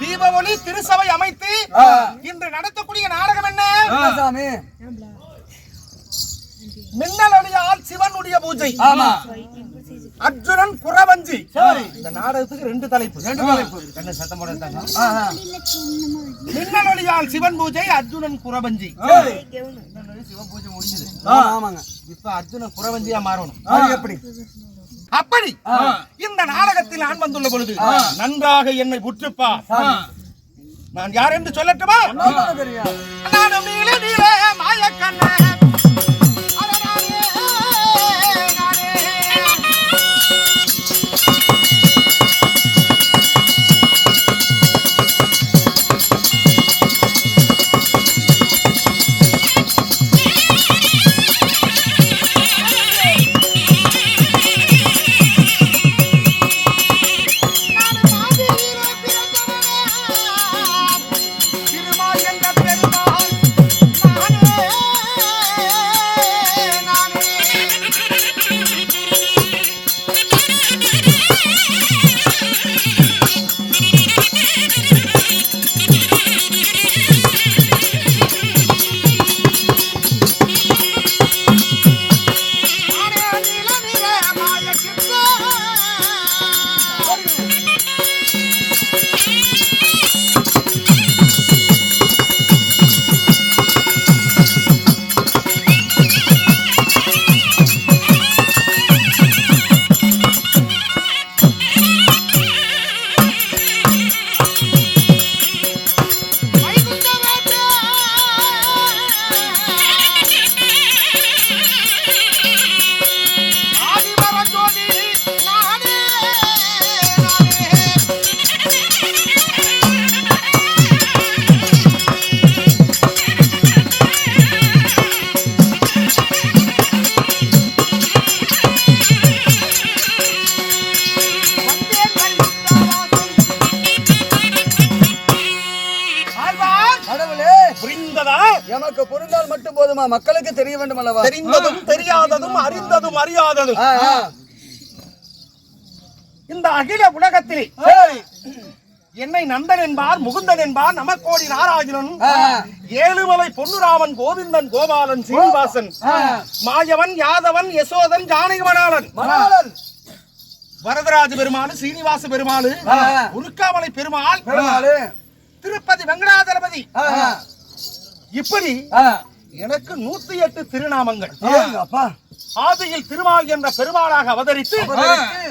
தீபாவளி திருசபை அமைத்து. இன்று நடத்தக்கூடிய நாடகம் என்ன? மின்னல் ஒளியால் சிவனுடைய பூஜை. ஆமா. அர்ஜுனன் குறவஞ்சி. இந்த நாடகத்துக்கு ரெண்டு தலைப்பு. ரெண்டு தலைப்பு. என்ன சத்தம். மின்னல் ஒளியால் சிவன் பூஜை அர்ஜுனன் குறவஞ்சி. சிவன் பூஜை முடிஞ்சது. ஆமாங்க இப்ப அர்ஜுனன் குறவஞ்சியா மாறணும். எப்படி? அப்படி இந்த நாடகத்தில் நான் வந்துள்ள பொழுது நன்றாக என்னை உற்றுப்பா நான் யார் என்று சொல்லட்டுமா? நானும் நீல நீல மாயக்கண்ணே. போதுமா மக்களுக்கு தெரிய வேண்டும் அல்லவா தெரிந்ததும் தெரியாததும் அறிந்ததும் அறியாததும். இந்த அகில உலகத்திலே. என்னை நந்தன் என்பார் முகுந்தன் என்பார் நமக்கோடி நாராயணன். ஏழுமலை பொன்னுராமன் கோவிந்தன் கோபாலன் சீனிவாசன். மாயவன் யாதவன் யசோதன் ஜானகிமணாளன் மணாளன் வரதராஜ பெருமாள் சீனிவாச பெருமாள். உருக்காமலை பெருமாள் திருப்பதி வெங்கடாதளபதி ஆ. இப்படி. எனக்கு நூத்தி எட்டு திருநாமங்கள். ஆதியில் திருமால் என்ற பெருமாளாக அவதரித்து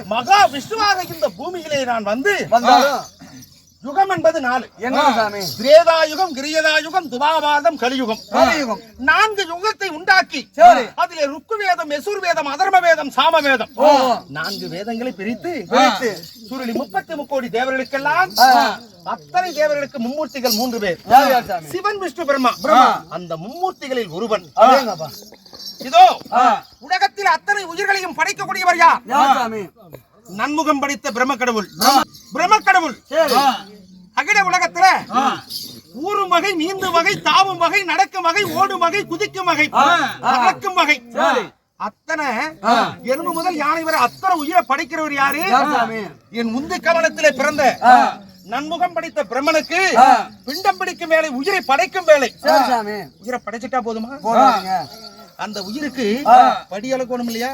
மகா விஷ்ணுவாக இந்த பூமியிலே நான் வந்து யுகம் என்பது நாலு. திரேதா யுகம் கிரியதா யுகம் கலியுகம். கலியுகம். நான்கு யுகத்தை உண்டாக்கி. அதிலே ருக்கு வேதம் யசுர் வேதம் அதர்ம வேதம் சாம வேதம். நான்கு வேதங்களை பிரித்து. சுருளி முப்பத்தி முக்கோடி தேவர்களுக்கெல்லாம். அத்தனை தேவர்களுக்கு மும்மூர்த்திகள் மூன்று பேர். சிவன் விஷ்ணு பிரம்மா. பிரம்மா. அந்த மும்மூர்த்திகளில் ஒருவன். இதோ. உலகத்தில் அத்தனை உயிர்களையும் படைக்கக்கூடியவர் யார்? நன்முகம் படைத்த பிரம்ம கடவுள். பிரம்ம. கடவுள். ஊரும் வகை நீந்தும் வகை தாவும் வகை நடக்கும் வகை ஓடும் வகை குதிக்கும் வகை பறக்கும் வகை. அத்தனை எறும்பு முதல் யானை வரை அத்தனை உயிரை படைக்கிறவர் யாரு? என் உந்து கவனத்திலே பிறந்த. நன்முகம் படைத்த பிரம்மனுக்கு. பிண்டம் பிடிக்கும் வேலை உயிரை படைக்கும் வேலை. உயிரை படைச்சிட்டா போதுமா? அந்த உயிருக்கு ஆ. படியளக்கணும் இல்லையா?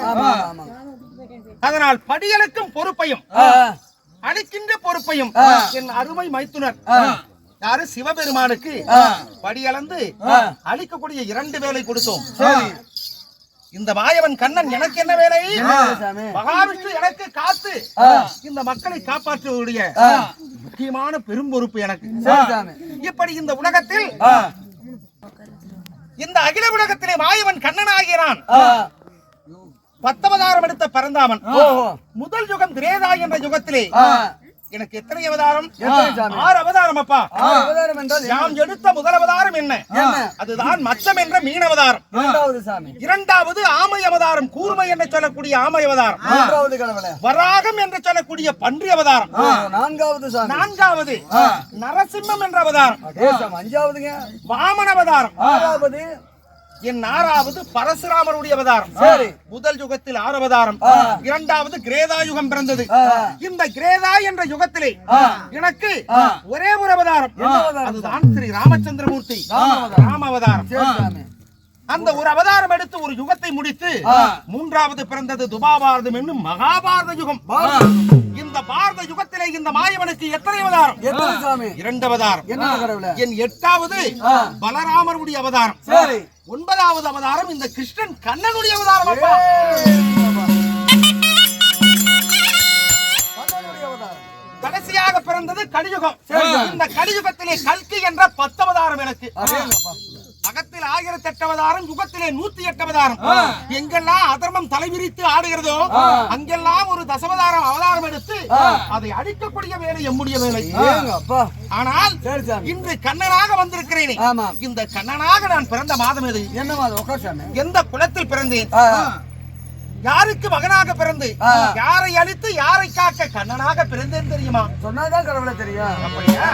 அதனால் படியளக்கும் பொறுப்பையும் அளிக்கின்ற பொறுப்பையும். என் அருமை மைத்துனர். யாரு சிவபெருமானுக்கு. படியளந்து ஆ. அளிக்கக்கூடிய இரண்டு வேலை கொடுத்தோம் இந்த மாயவன் கண்ணன் எனக்கு என்ன வேலை மகாவிஷ்ணு எனக்கு காத்து. இந்த மக்களை காப்பாற்றுவதுடைய. முக்கியமான பெரும் பொறுப்பு எனக்கு இப்படி இந்த உலகத்தில் இந்த அகில உலகத்திலே மாயவன் கண்ணன் ஆகிறான். பத்தவதாரம் எடுத்த பரந்தாமன். முதல் யுகம் திரேதா என்ற யுகத்திலே. எனக்கு எத்தனை அவதாரம்? ஆறு அவதாரம் அப்பா என்றால் எடுத்த முதல் அவதாரம் என்ன? அதுதான் மச்சம் என்ற மீன் அவதாரம். இரண்டாவது சாமி. இரண்டாவது ஆமை அவதாரம். கூர்மை என்று சொல்லக்கூடிய ஆமை அவதாரம். வராகம் என்று சொல்லக்கூடிய பன்றி அவதாரம். நான்காவது நான்காவது நரசிம்மம் என்ற அவதாரம். அஞ்சாவதுங்க. வாமன அவதாரம். ஆறாவது என் ஆறாவது பரசுராமருடைய அவதாரம். முதல் யுகத்தில் ஆறு அவதாரம். இரண்டாவது கிரேதா யுகம் பிறந்தது. இந்த கிரேதா என்ற யுகத்திலே. எனக்கு. ஒரே ஒரு அவதாரம்? அதுதான் ஸ்ரீ ராமச்சந்திரமூர்த்தி. ராம அவதாரம் அந்த ஒரு அவதாரம் எடுத்து ஒரு யுகத்தை முடித்து. மூன்றாவது பிறந்தது துபாபாரதம் என்னும் மகாபாரத யுகம். இந்த பாரத யுகத்திலே இந்த மாயவனுக்கு எத்தனை அவதாரம் இரண்டு அவதாரம் என் எட்டாவது. பலராமருடைய அவதாரம் சரி ஒன்பதாவது அவதாரம் இந்த கிருஷ்ணன் கண்ணனுடைய அவதாரம். கடைசியாக பிறந்தது கலியுகம் சரி. இந்த கலியுகத்திலே கல்கி என்ற பத்து அவதாரம் எனக்கு. அகத்தில் ஆயிரத்தி எட்டு அவதாரம் யுகத்திலே நூத்தி எட்டு அவதாரம் எங்கெல்லாம் அதர்மம் தலைவிரித்து ஆடுகிறதோ அங்கெல்லாம் ஒரு தசவதாரம் அவதாரம் எடுத்து அதை அழிக்கக்கூடிய வேலை எம்முடைய வேலை. ஆனால் இன்று கண்ணனாக வந்திருக்கிறேனே. இந்த கண்ணனாக நான் பிறந்த மாதம் எது? உட்கார் சாமி. எந்த குலத்தில் பிறந்தேன். யாருக்கு மகனாக பிறந்து. யாரை அழித்து யாரை காக்க கண்ணனாக பிறந்தேன் தெரியுமா? சொன்னாதான் கடவுளே தெரியும். அப்படியா?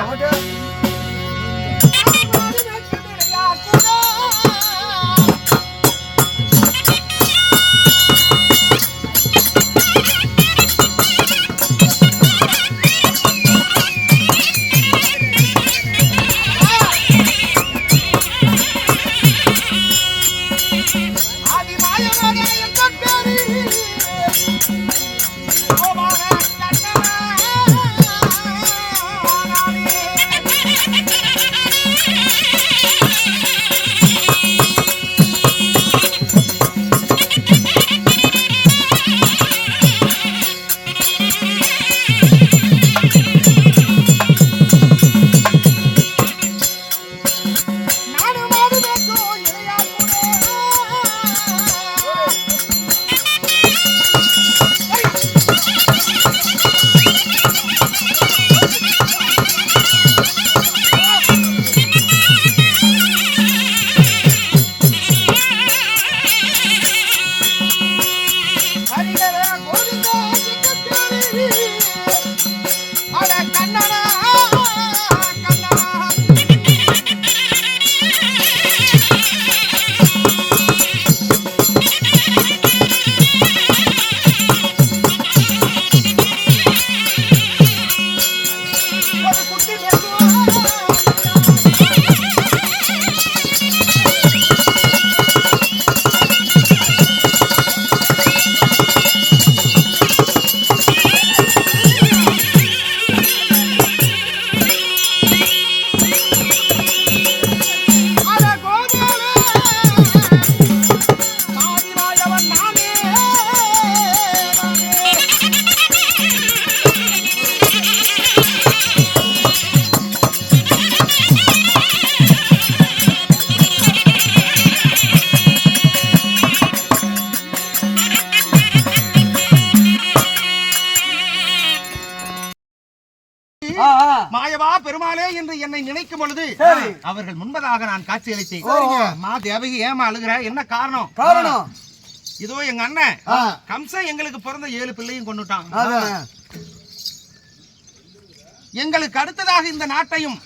நினைக்கும் பொழுது. அவர்கள் முன்பதாக நான் காட்சி அளித்தேன் தேவகி ஏமா அழுகிற? என்ன காரணம்? காரணம்? இதோ எங்க அண்ணன். கம்சன் எங்களுக்கு பிறந்த ஏழு பிள்ளையும் கொண்டுட்டான். எங்களுக்கு அடுத்ததாக இந்த நாட்டையும்.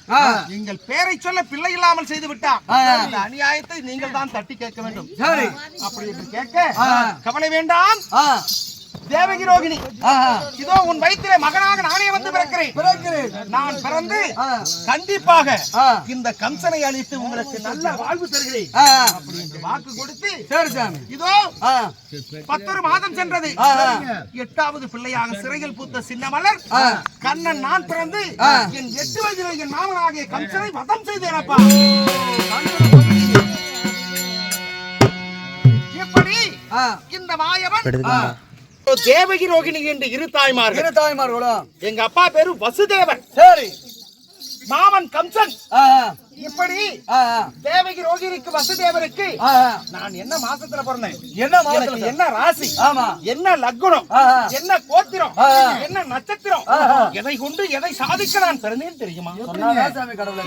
எங்கள் பேரை சொல்ல பிள்ளை இல்லாமல் செய்து விட்டார். இந்த அநியாயத்தை நீங்கள் தான் தட்டி கேட்க வேண்டும். அப்படி என்று கேட்க. கவலை வேண்டாம். தேவகி ரோகிணி. இதோ உன் வயிற்றிலே மகனாக நானே வந்து பிறக்கிறேன் பிறக்கிறேன். நான் பிறந்து கண்டிப்பாக. இந்த கம்சனை அழித்து உங்களுக்கு நல்ல வாழ்வு தருகிறேன் வாக்கு கொடுத்து சரி சாமி இதோ பத்தொரு மாதம் சென்றது. எட்டாவது பிள்ளையாக சிறையில் பூத்த சின்ன மலர் ஆ. கண்ணன் நான் பிறந்து. என் எட்டு வயதில் என் மாமனாகிய கம்சனை வதம் செய்தேனப்பா இப்படி ஆ, இந்த மாயவன். தேவகி ரோகிணி என்று இரு தாய்மார்கள். இரு தாய்மார்களும் எங்க அப்பா பேரு வசுதேவன். சரி. மாமன் கம்சன். இப்படி. தேவகி ரோகிணிக்கு ஆ. நான் என்ன மாசத்துல பிறந்தேன்? என்ன மாதத்துல என்ன ராசி? ஆமா. என்ன ஆ. என்ன கோத்திரம். என்ன நட்சத்திரம். எதை கொண்டு எதை சாதிக்க நான் பிறந்தேன் தெரியுமா? சாமி கடவுளே?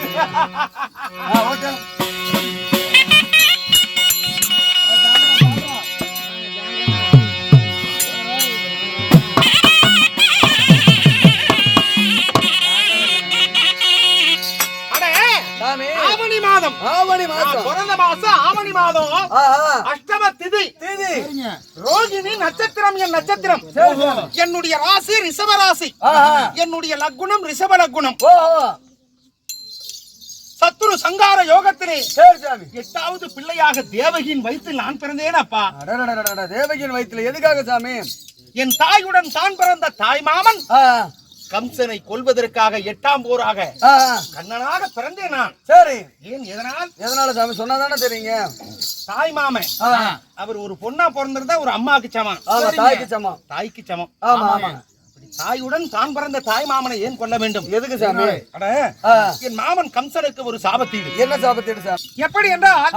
ஆவணி மாதம் ஆவணி மாசம். பிறந்த மாசம் ஆவணி மாதம். அஷ்டம திதி. தீதி. ரோகிணி நட்சத்திரம் என் நட்சத்திரம். என்னுடைய ராசி ரிஷப ராசி. என்னுடைய லக்குனம் ரிஷப ஓ. சத்துரு சங்கார யோகத்திலே எட்டாவது பிள்ளையாக தேவகியின் வயிற்றில் நான் பிறந்தேன் அப்பா அடடடடடட, தேவகியின் வயித்துல எதுக்காக சாமி? என் தாயுடன் தான் பிறந்த தாய் மாமன். கம்சனை கொல்வதற்காக எட்டாம் போராக. கண்ணனாக பிறந்தேன் நான். சரி. ஏன் எதனால்? எதனால சாமி? சொன்னாதானே தெரியுங்க. தாய் மாமன். அவர் ஒரு பொண்ணா பிறந்திருந்தா ஒரு அம்மாவுக்கு சமம். தாய்க்கு சமம். தாய்க்கு சமம். ஆமா ஆமா. தாயுடன் தான் பிறந்த தாய் மாமனை ஏன் கொல்ல வேண்டும்? எதுக்கு சாமி? என் மாமன் கம்சனுக்கு ஒரு சாபத்தீடு. என்ன சாபத்தீடு சாமி? எப்படி என்றால்.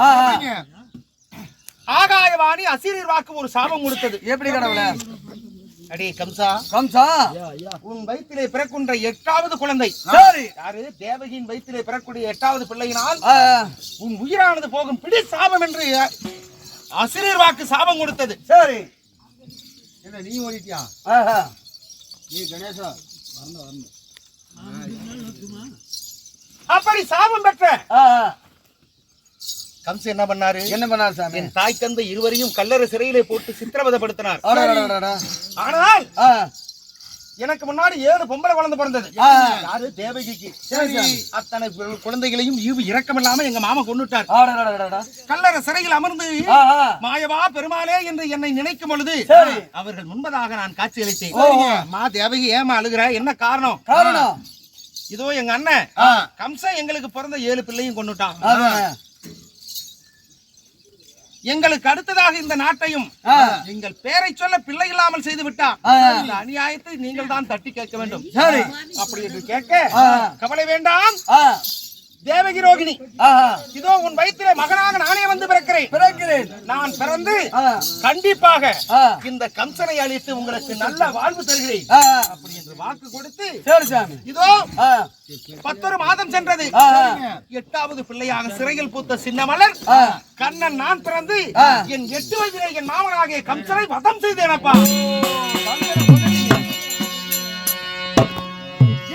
ஆகாயவாணி அசிரியர் வாக்கு ஒரு சாபம் கொடுத்தது. எப்படி கடவுள? அடே கம்சா. கம்சா. உன் வயிற்றிலே பிறக்கின்ற எட்டாவது குழந்தை. யாரு? தேவகியின் வயிற்றிலே பிறக்கூடிய எட்டாவது பிள்ளையினால். உன் உயிரானது போகும் பிடி சாபம் என்று அசிரியர் வாக்கு சாபம் கொடுத்தது. சரி. என்ன நீ ஓடிட்டியா. நீ கணேசா அப்படி சாபம் பெற்ற கம்சன் என்ன பண்ணாரு என்ன பண்ணார் சாமி என் தாய் தந்தை இருவரையும் கல்லறை சிறையிலே போட்டு சித்திரவதைப்படுத்தினார். ஆனால் எனக்கு முன்னாடி ஏழு பொம்பளை குழந்தை பிறந்தது. யாரு தேவகிக்கு சரி அத்தனை குழந்தைகளையும் ஈவு இரக்கமில்லாம எங்க மாமா கொண்டுட்டார். கல்லறை சிறையில் அமர்ந்து. மாயவா பெருமாளே என்று என்னை நினைக்கும் பொழுது. அவர்கள் முன்பதாக நான் காட்சி அளித்தேன். அம்மா தேவகி ஏமா அழுகிற என்ன காரணம் காரணம் இதோ எங்க அண்ணன். கம்சன் எங்களுக்கு பிறந்த ஏழு பிள்ளையும் கொண்டுட்டான். எங்களுக்கு அடுத்ததாக இந்த நாட்டையும். எங்கள் பேரை சொல்ல பிள்ளை இல்லாமல் செய்து விட்டான் ஆ. இந்த அநியாயத்தை நீங்கள் தான் தட்டி கேட்க வேண்டும் சரி அப்படி என்று கேட்க. கவலை வேண்டாம் தேவகி ரோகிணி. இதோ உன் வயிற்றிலே மகனாக நானே வந்து பிறக்கிறேன் பிறக்கிறேன் நான் பிறந்து கண்டிப்பாக. இந்த கம்சனை அழித்து உங்களுக்கு நல்ல வாழ்வு தருகிறேன். அப்படி வாக்கு கொடுத்து சரி சாமி இதோ பத்தொரு மாதம் சென்றது. எட்டாவது பிள்ளையாக சிறையில் பூத்த சின்ன மலர் ஆ. கண்ணன் நான் பிறந்து ஆ. என் எட்டு வயதிலே என் மாமனாகிய கம்சனை வதம் செய்தேனப்பா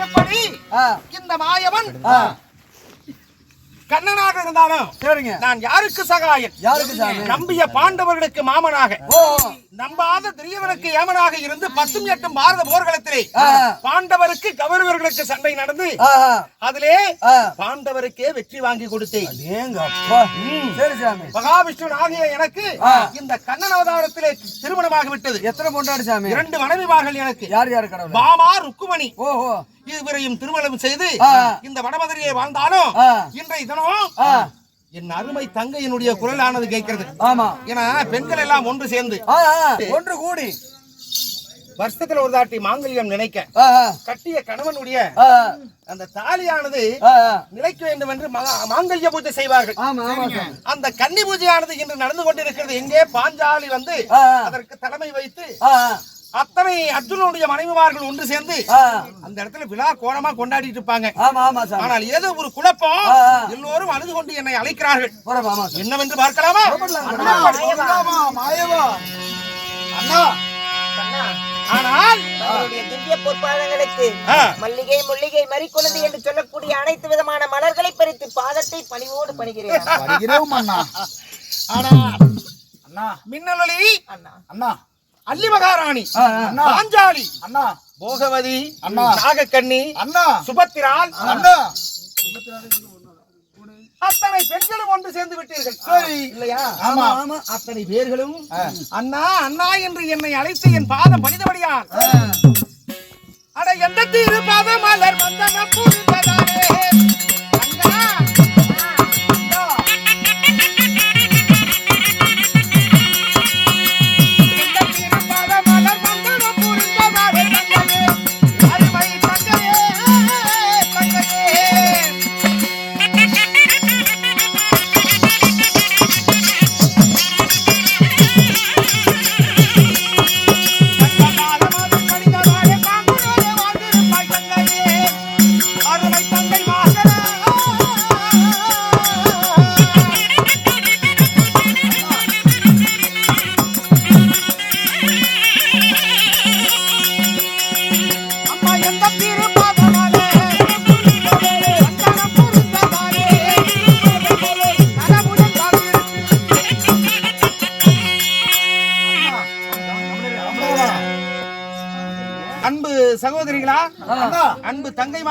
எப்படி இந்த மாயவன். கண்ணனாக இருந்தாலும் சரிங்க. நான் யாருக்கு சகாயன் யாருக்கு நம்பிய பாண்டவர்களுக்கு மாமனாக. நம்பாத திரியவனுக்கு ஏமனாக இருந்து பத்தும் எட்டும் பாரத போர்க்களத்திலே ஆ. பாண்டவருக்கு கௌரவர்களுக்கு சண்டை நடந்து. அதிலே. பாண்டவருக்கே வெற்றி வாங்கி கொடுத்தேன். மகாவிஷ்ணு ஆகிய எனக்கு. இந்த கண்ணன் அவதாரத்திலே திருமணமாகி விட்டது எத்தனை பொண்டாடி சாமி? இரண்டு மனைவிமார்கள் எனக்கு. யார் யார் கடவுள்? பாமா ருக்குமணி. ஓஹோ. இருவரையும் திருமணம் செய்து. இந்த வடமதுரையை வாழ்ந்தாலும். இன்றைய தினம் என் அருமை தங்கையினுடைய குரலானது கேட்கிறது. ஆமா. ஏன்னா பெண்கள் எல்லாம் ஒன்று சேர்ந்து. ஒன்று கூடி. வருஷத்துல ஒரு தாட்டி மாங்கல்யம் நினைக்க. கட்டிய கணவனுடைய அந்த தாலியானது. நிலைக்க வேண்டும் என்று மாங்கல்ய பூஜை செய்வார்கள். அந்த கன்னி பூஜையானது இன்று நடந்து கொண்டிருக்கிறது. எங்கே பாஞ்சாலி வந்து. அதற்கு தலைமை வைத்து அத்தனை அர்ஜுனனுடைய மனைவிமார்கள் ஒன்று சேர்ந்து அந்த இடத்துல விழா கோலமா கொண்டாடிட்டு இருப்பாங்க. ஆமா ஆமா சாமி. ஆனால் ஏதோ ஒரு குழப்பம். எல்லோரும் அழுது கொண்டு என்னை அழைக்கிறார்கள். என்னவென்று பார்க்கலாமா? மாயவா. அண்ணா. ஆனால் அவருடைய திவ்ய பொற்பாதங்களுக்கு. மல்லிகை முல்லிகை மறிக்குழந்தை என்று சொல்லக்கூடிய அனைத்து விதமான மலர்களை பறித்து பாதத்தை பணிவோடு பணிகிறேன். அண்ணா. மின்னலொளி. அண்ணா. அண்ணா. அல்லி மகாராணி. பாஞ்சாலி. அண்ணா. போகவதி அண்ணா. நாகக்கண்ணி அண்ணா. சுபத்திரால். அண்ணா. அத்தனை பெண்களும் ஒன்று சேர்ந்து விட்டீர்கள். சரி. இல்லையா? ஆமா. ஆமா. அத்தனை பேர்களும் அண்ணா அண்ணா என்று என்னை அழைத்து என் பாதம் பணிதபடியால் அட எந்த தீரு பாதம் மலர் வந்தன புரிந்ததானே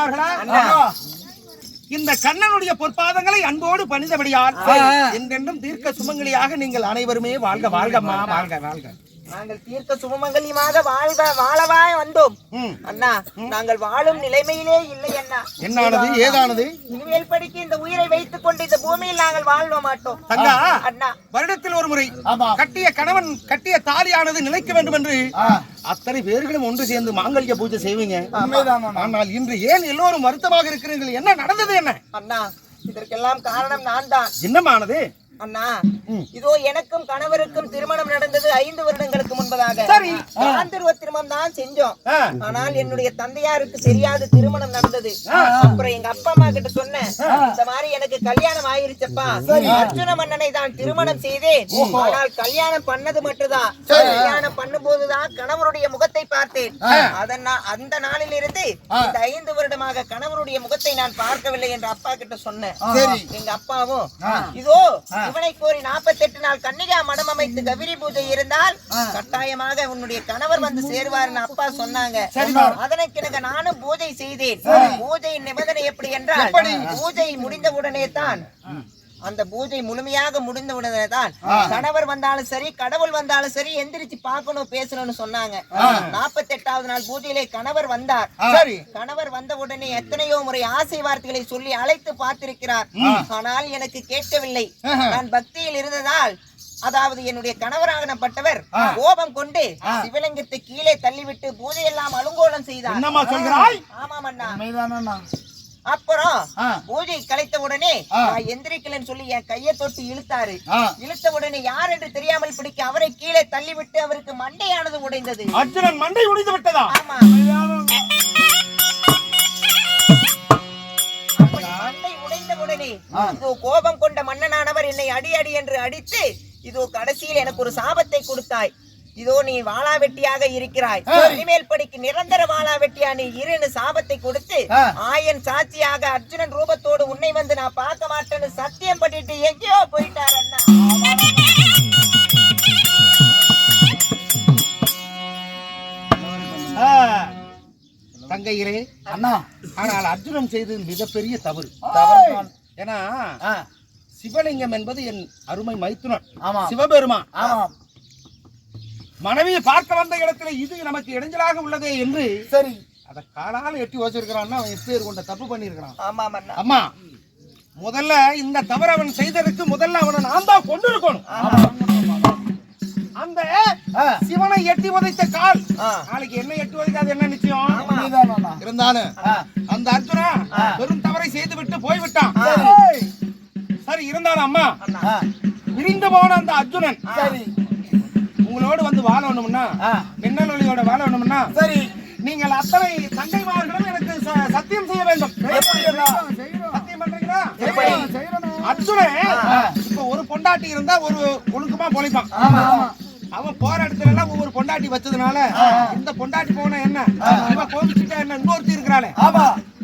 தங்கைமார்களா இந்த கண்ணனுடைய பொற்பாதங்களை அன்போடு பணிந்தபடியால் என்றென்றும் தீர்க்க சுமங்கலியாக நீங்கள் அனைவருமே வாழ்க வாழ்கம்மா வாழ்க வாழ்க. நாங்கள் தீர்க்க சுமங்கலியமாக வாழ்க வாழவா வந்தோம். அண்ணா நாங்கள் வாழும் நிலைமையிலே இல்லை அண்ணா. என்னானது? ஏதானது? இனிமேல் படிக்க இந்த உயிரை வைத்துக் கொண்டு இந்த பூமியில் நாங்கள் வாழ்வ மாட்டோம். அண்ணா. வருடத்தில் ஒரு முறை. கட்டிய கணவன் கட்டிய தாலியானது நிலைக்க வேண்டும் என்று அத்தனை பேர்களும் ஒன்று சேர்ந்து மாங்கல்ய பூஜை செய்வீங்க. ஆனால் இன்று ஏன் எல்லோரும் வருத்தமாக இருக்கிறீர்கள்? என்ன நடந்தது என்ன? அண்ணா இதற்கெல்லாம் காரணம் நான் தான் என்னமானது அண்ணா இதோ எனக்கும் கணவருக்கும் திருமணம் நடந்தது ஐந்து வருடங்களுக்கு முன்பதாக. சரி. காந்தர்வ திருமணம் தான் செஞ்சோம். ஆனால் என்னுடைய தந்தையாருக்கு தெரியாது திருமணம் நடந்தது. அப்புறம் எங்க அப்பா அம்மா கிட்ட சொன்னேன். இந்த மாதிரி எனக்கு கல்யாணம் ஆயிருச்சப்பா. அர்ஜுன மன்னனை தான் திருமணம் செய்தேன். ஆனால் கல்யாணம் பண்ணது மட்டும்தான் கல்யாணம் பண்ணும்போதுதான் கணவருடைய முகத்தை பார்த்தேன். அதனால் அந்த நாளில் இருந்து இந்த ஐந்து வருடமாக கணவருடைய முகத்தை நான் பார்க்கவில்லை என்று அப்பா கிட்ட சொன்னேன். எங்க அப்பாவும் இதோ இவனை கோரி 48 நாள் கன்னிகா மடம் அமைத்து கவிரி பூஜை இருந்தால் கட்டாயமாக உன்னுடைய கணவர் வந்து சேருவார்னு அப்பா சொன்னாங்க. அதற்கு எனக்கு நானும் பூஜை செய்தேன். பூஜையின் நிபந்தனை எப்படி என்றால் பூஜை முடிந்த உடனே தான் அந்த பூஜை முழுமையாக முடிந்த உடனே தான் கணவர் வந்தாலும் சரி கடவுள் வந்தாலும் சரி எந்திரிச்சு பார்க்கணும் பேசணும்னு சொன்னாங்க. 48வது நாள் பூஜையிலே கணவர் வந்தார். சரி. கணவர் வந்த உடனே எத்தனையோ முறை ஆசை வார்த்தைகளை சொல்லி அழைத்து பார்த்திருக்கிறார். ஆனால் எனக்கு கேட்கவில்லை. நான் பக்தியில் இருந்ததால் அதாவது என்னுடைய கணவராகப்பட்டவர் கோபம் கொண்டு சிவலிங்கத்தை கீழே தள்ளிவிட்டு பூஜையெல்லாம் அலுங்கோலம் செய்தார். ஆமாம் அண்ணா. அப்புறம். பூஜை கலைத்த உடனே நான் எந்திரிக்கலன்னு சொல்லி என் கையை தொட்டு இழுத்தாரு. இழுத்த உடனே யார் என்று தெரியாமல் பிடிக்க அவரை கீழே தள்ளிவிட்டு அவருக்கு மண்டையானது உடைந்தது. அர்ஜுனன் மண்டை உடைந்து விட்டதா? ஆமா. மண்டை உடைந்த உடனே கோபம் கொண்ட மன்னனானவர் என்னை அடி அடி என்று அடித்து இதோ கடைசியில் எனக்கு ஒரு சாபத்தை கொடுத்தாய். இதோ நீ வாளாவெட்டியாக இருக்கிறாய். இனிமேல் படிக்கு நிரந்தர வாளாவெட்டியா நீ? இருன்னு சாபத்தை கொடுத்து ஆயன் சாட்சியாக அர்ஜுனன் ரூபத்தோடு உன்னை வந்து நான் பார்க்க மாட்டேன்னு சத்தியம் பண்ணிட்டு எங்கேயோ போயிட்டார் அண்ணா. ஆ. தங்கையரே அண்ணா ஆனால் அர்ஜுனன் செய்தது மிகப்பெரிய தவறு. தவறுதான். ஏன்னா சிவலிங்கம் என்பது என் அருமை மைத்துனர். ஆமா. சிவபெருமான். மனைவியை பார்க்க வந்த இடத்துல இது நமக்கு இடைஞ்சலாக உள்ளதே என்று சரி. அதை காலால எட்டி வச்சிருக்கிறான்னா அவன் எப்பேர் கொண்ட தப்பு பண்ணியிருக்கிறான் ஆமாம் அண்ணா. அம்மா முதல்ல இந்த தவறு அவன் செய்ததற்கு முதல்ல அவனை நான் தான் கொண்டு இருக்கணும் அந்த சிவனை எட்டி உதைத்த கால். நாளைக்கு என்ன எட்டி உதைக்காது என்ன நிச்சயம். இருந்தாலும் அந்த அர்ஜுனா பெரும் தவறை செய்து விட்டு போய்விட்டான். சரி. சரி இருந்தாலும் அம்மா ஆ, பிரிந்து போன அந்த அர்ஜுனன் சரி. உங்களோடு வந்து வாழணும்னா ஆ, மின்னலொலியோட வாழணும்னா சரி. நீங்கள் அத்தனை தங்கைமார்களும் எனக்கு சத்தியம் செய்ய வேண்டும்? சத்தியம் பண்றீங்களா? இப்ப ஒரு பொண்டாட்டி இருந்தா ஒரு ஒழுக்கமா பொழைப்பான். அவன் போற இடத்துல எல்லாம் ஒவ்வொரு பொண்டாட்டி வச்சதுனால இந்த பொண்டாட்டி போன என்ன? இவன் கோபிச்சுட்டா என்ன? இன்னொருத்தி இருக்கிறாளே.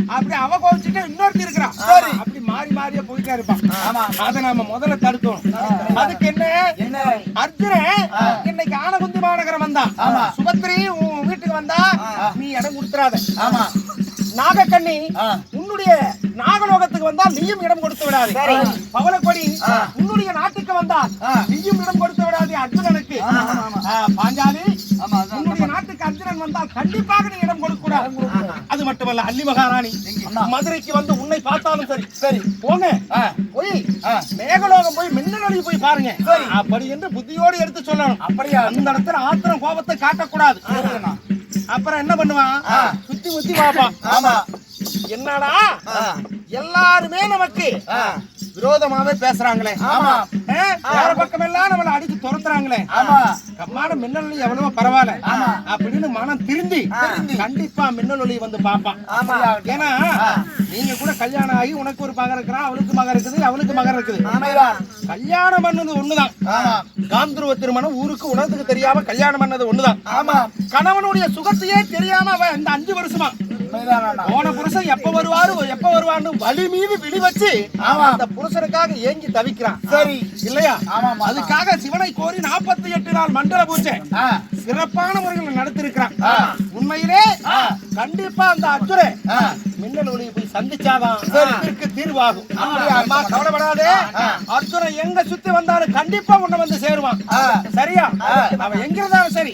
அப்படி அவ கோபிச்சுட்டா இன்னொருத்தி இருக்கிறான். அப்படி மாறி மாறியே போயிட்டே இருப்பான். அதை நாம முதல்ல தடுக்கணும். அதுக்கு என்ன? என்ன? அர்ஜுனன் இன்னைக்கு ஆனகுந்தி மாநகரம் வந்தான் ஆமா. சுபத்திரி உன் வீட்டுக்கு வந்தா நீ இடம் கொடுத்துறாத. ஆமா. நாகக்கண்ணி. உன்னுடைய நாகலோகத்துக்கு வந்தா நீயும் இடம் கொடுத்து விடாது. பவளக்கொடி உன்னுடைய நாட்டுக்கு வந்தா. நீயும் இடம் கொடுத்து விடாது அர்ஜுனனுக்கு. பாஞ்சாலி நாட்டுக்கு அர்ஜுனன் வந்தால் கண்டிப்பாக நீ இடம் கொடுக்க கூடாது அது மட்டுமல்ல அல்லி மகாராணி. மதுரைக்கு வந்து உன்னை பார்த்தாலும் சரி சரி போங்க. போய். மேகலோகம் போய் மின்னலொலி போய் பாருங்க. அப்படி என்று புத்தியோடு எடுத்து சொல்லணும். அப்படியா? அந்த இடத்துல ஆத்திரம் கோபத்தை காட்டக்கூடாது. அப்புறம் என்ன பண்ணுவான்? சுத்தி முத்தி பார்ப்பான். ஆமா. என்னடா? எல்லாருமே நமக்கு விரோதமாவே பேசுறாங்களே. ஆமா. வேற பக்கமெல்லாம் நம்மள அடிச்சு துரத்துறாங்களே. ஆமா. கம்மான மின்னல் ஒளி எவ்வளவோ பரவாயில்ல. அப்படின்னு மனம் திருந்தி கண்டிப்பா மின்னல் ஒளி வந்து பாப்பான் ஏன்னா நீங்க கூட கல்யாணம் ஆகி உனக்கு ஒரு மகன் இருக்கிறான் அவளுக்கு மகன் இருக்குது அவளுக்கு மகன் இருக்குது. கல்யாணம் பண்ணது ஒண்ணுதான். காந்துருவ திருமணம் ஊருக்கு உலகத்துக்கு தெரியாம கல்யாணம் பண்ணது ஒண்ணுதான். ஆமா. கணவனுடைய சுகத்தையே தெரியாம அவ இந்த அஞ்சு வருஷமா. போன புருஷன் எப்ப வருவாரு எப்ப வருவான்னு வலி மீது விழி வச்சு ஆமா. அந்த புருஷனுக்காக ஏங்கி தவிக்கிறான். சரி. இல்லையா? ஆமாமா. அதுக்காக சிவனை கோரி நாற்பத்தி எட்டு நாள் மண்டல பூஜை சிறப்பான முறையில் நடத்திருக்கிறான். உண்மையிலே கண்டிப்பா அந்த அச்சுரை மின்னல் ஒளியை போய் சந்திச்சாதான் இதற்கு தீர்வாகும். அம்மா? கவலைப்படாதே. அர்ஜுனை எங்க சுத்தி வந்தாலும் கண்டிப்பா உன்னை வந்து சேருவான். சரியா? அவன் எங்க இருந்தாலும் சரி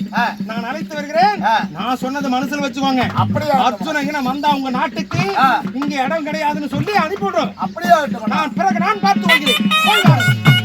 நான் அழைத்து வருகிறேன். நான் சொன்னது மனசுல வச்சுக்கோங்க. அப்படியா? அர்ஜுனை இங்க வந்தா உங்க நாட்டுக்கு இங்க இடம் கிடையாதுன்னு சொல்லி அனுப்பிவிடுறோம் அப்படியே நான் பிறகு நான் பார்த்து வாருங்கள்.